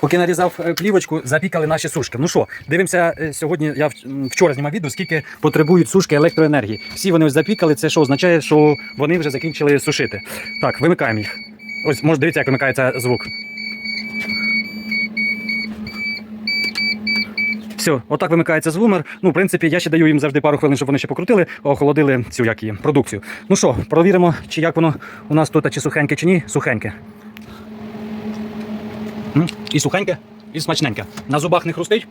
Поки нарізав е, плівочку, запікали наші сушки. Ну що, дивимося е, сьогодні. Я вчора знімав відео, скільки потребують сушки електроенергії. Всі вони ось запікали. Це що означає, що вони вже закінчили сушити. Так, вимикаємо їх. Ось може дивіться, як вимикається звук. Все, отак вимикається звумер. Ну, в принципі, я ще даю їм завжди пару хвилин, щоб вони ще покрутили, охолодили цю як її, продукцію. Ну що, провіримо, чи як воно у нас тут, чи сухеньке, чи ні. Сухеньке. І сухеньке, і смачненьке. На зубах не хрустить,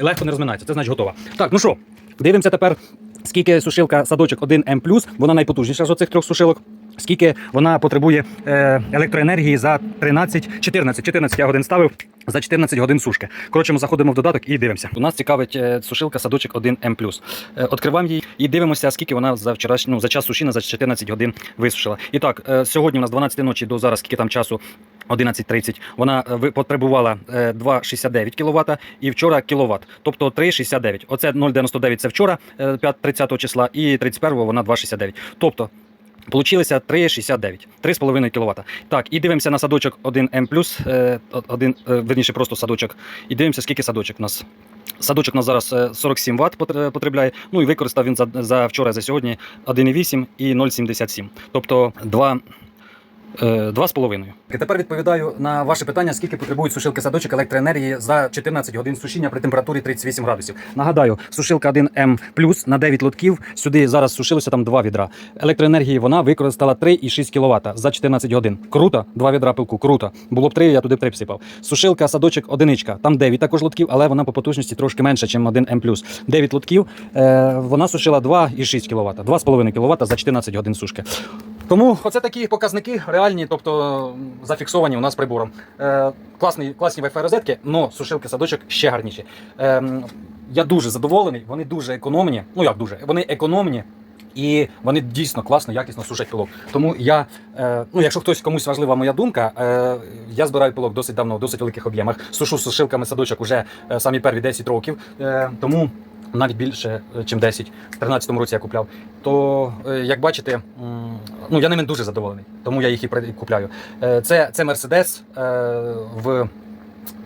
легко не розминається. Це значить готова. Так, ну що, дивимося тепер, скільки сушилка садочок 1М, вона найпотужніша з оцих трьох сушилок. Скільки вона потребує е, електроенергії за 13, 14, 14 я годин ставив за 14 годин сушки. Коротше, ми заходимо в додаток і дивимося. У нас цікавить е, сушилка садочок 1М+. Е, Відкриваємо її і дивимося, скільки вона за вчораш... ну, за час сушіння за 14 годин висушила. І так, е, сьогодні у нас 12 ночі до зараз, скільки там часу. 11.30 вона е, потребувала е, 2,69 кВт і вчора кВт, тобто 3,69. Оце 0,99 це вчора, е, 5 30 числа, і 31 вона 2,69. Тобто Получилося 3,69, 3,5 кВт. Так, і дивимося на садочок 1М+, е, один, е, верніше просто садочок. І дивимося, скільки садочок у нас. Садочок у нас зараз е, 47 Вт потребляє. Ну і використав він за, за вчора, за сьогодні 1,8 і 0,77. Тобто 2. Е, 2,5. Тепер відповідаю на ваше питання, скільки потребують сушилки садочок електроенергії за 14 годин сушіння при температурі 38 градусів. Нагадаю, сушилка 1М плюс на 9 лотків. Сюди зараз сушилося там 2 відра. Електроенергії вона використала 3,6 кВт за 14 годин. Круто, 2 відра пилку, круто. Було б 3, я туди б 3 всипав. Сушилка садочок одиничка. Там 9 також лотків, але вона по потужності трошки менша, ніж 1М 9 лотків. Е, вона сушила 2,6 кВт, 2,5 кВт за 14 годин сушки. Тому оце такі показники реальні, тобто зафіксовані у нас прибором. Е, класні, класні Wi-Fi розетки, але сушилки садочок ще гарніші. Е, я дуже задоволений, вони дуже економні. Ну як дуже, вони економні. І вони дійсно класно, якісно сушать пилок. Тому я, е, ну якщо хтось комусь важлива моя думка, е, я збираю пилок досить давно, в досить великих об'ємах. Сушу сушилками садочок уже е, самі перві 10 років. Е, тому навіть більше, ніж 10. В 13-му році я купляв. То, е, як бачите, ну я ними дуже задоволений, тому я їх і купляю. Е, Це, це е, в.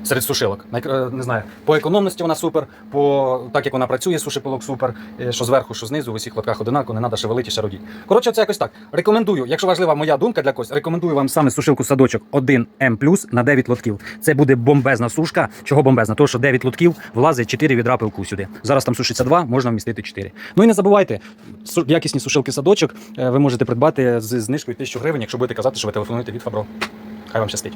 Серед сушилок. Е, Не знаю, по економності вона супер, по так як вона працює, сушипилок супер, е, що зверху, що знизу, в усіх лотках одинаково, не треба шевелити, ще родіть. Коротше, це якось так. Рекомендую, якщо важлива моя думка для когось, рекомендую вам саме сушилку садочок 1М на 9 лотків. Це буде бомбезна сушка. Чого бомбезна? Тому що 9 лотків влазить 4 відра пилку сюди. Зараз там сушиться 2, можна вмістити 4. Ну і не забувайте, якісні сушилки садочок е, ви можете придбати з знижкою 1000 гривень, якщо будете казати, що ви телефонуєте від Фабро. Хай вам щастить.